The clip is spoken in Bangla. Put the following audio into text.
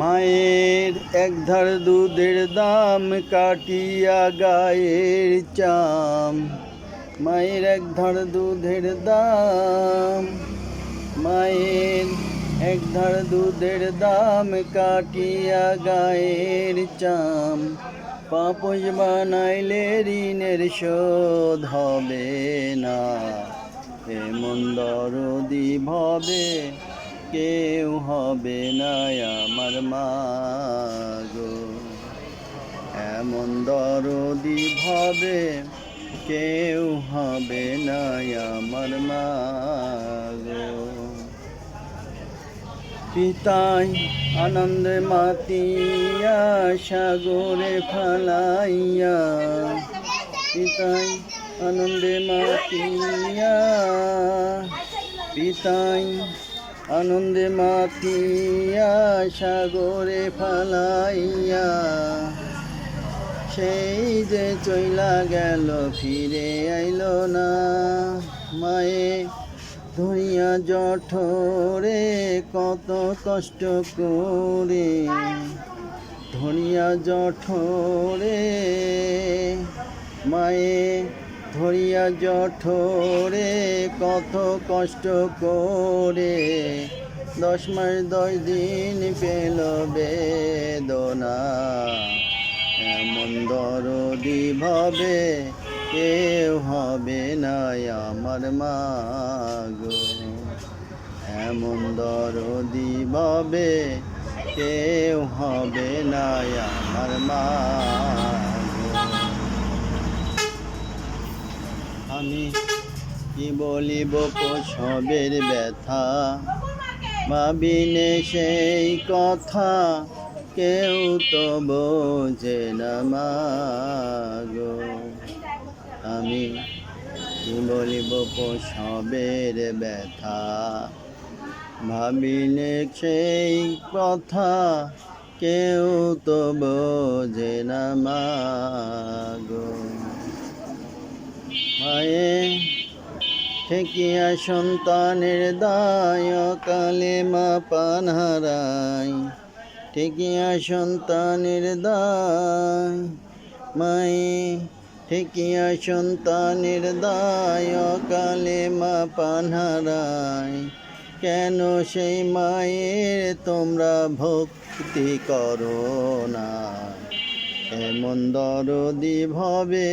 মায়ের এক ধার দুধের দাম কাটিয়া গায়ের চাম। মায়ের এক ধার দুধের দাম, মায়ের এক ধার দুধের দাম কাটিয়া গায়ের চাম। পাপস বানাইলে ঋণের শোধ হবে না, এমন দরদি ভবে কেউ হবে না আমার মা গো এমন দরদি ভাবে কেউ হবে না আমার মা গো পিতাই আনন্দে মাতিয়া, সাগরে ফালাইয়া। পিতাই আনন্দে মাতিয়া, পিতাই আনন্দে মাতিয়া, সাগরে ফালাইয়া। সেই যে চইলা গেল, ফিরে আইল না। মায়ে ধরিয়া জঠরে কত কষ্ট করে। ধরিয়া জঠরে মায়ে ধরিয়া জঠরে কত কষ্ট করে দশ মাস দশ দিন পেল বেদনা। এমন দরদি ভাবে কেউ হবে না আমার মা গো। এমন দরদি ভাবে কেউ হবে না আমার মা আমি কি বলিব সবের ব্যথা? ভাবিনে সেই কথা কেউ তো বোঝে না মা গো আমি কি বলিব সবের ব্যথা? ভাবিনে সেই কথা কেউ তো বোঝে না মা মায়ে, ঠেকিয়া সন্তানের দায় কালে মা পান হারায় ঠেকিয়া সন্তানের দায়, মায়ে, ঠেকিয়া সন্তানের দায় কালে মা পানহারায়। কেন সেই মায়ের তোমরা ভক্তি করো না? এমন দরদি ভবে